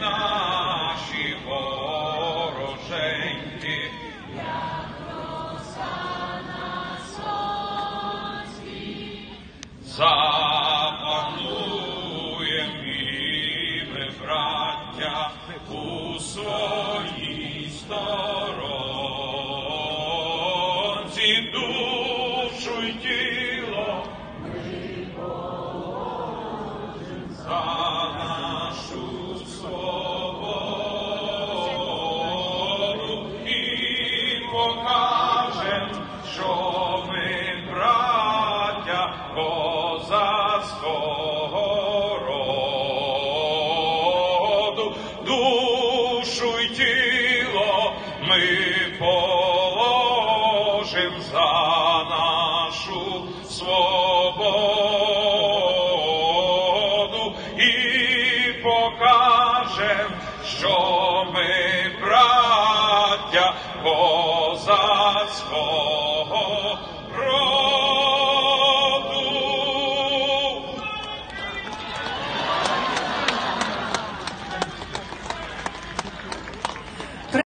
наші вороженьки. Запануєм і ми, у своїй душу й козацького роду, душу й тіло ми за нашу свободу і покажем, що ми браття козацького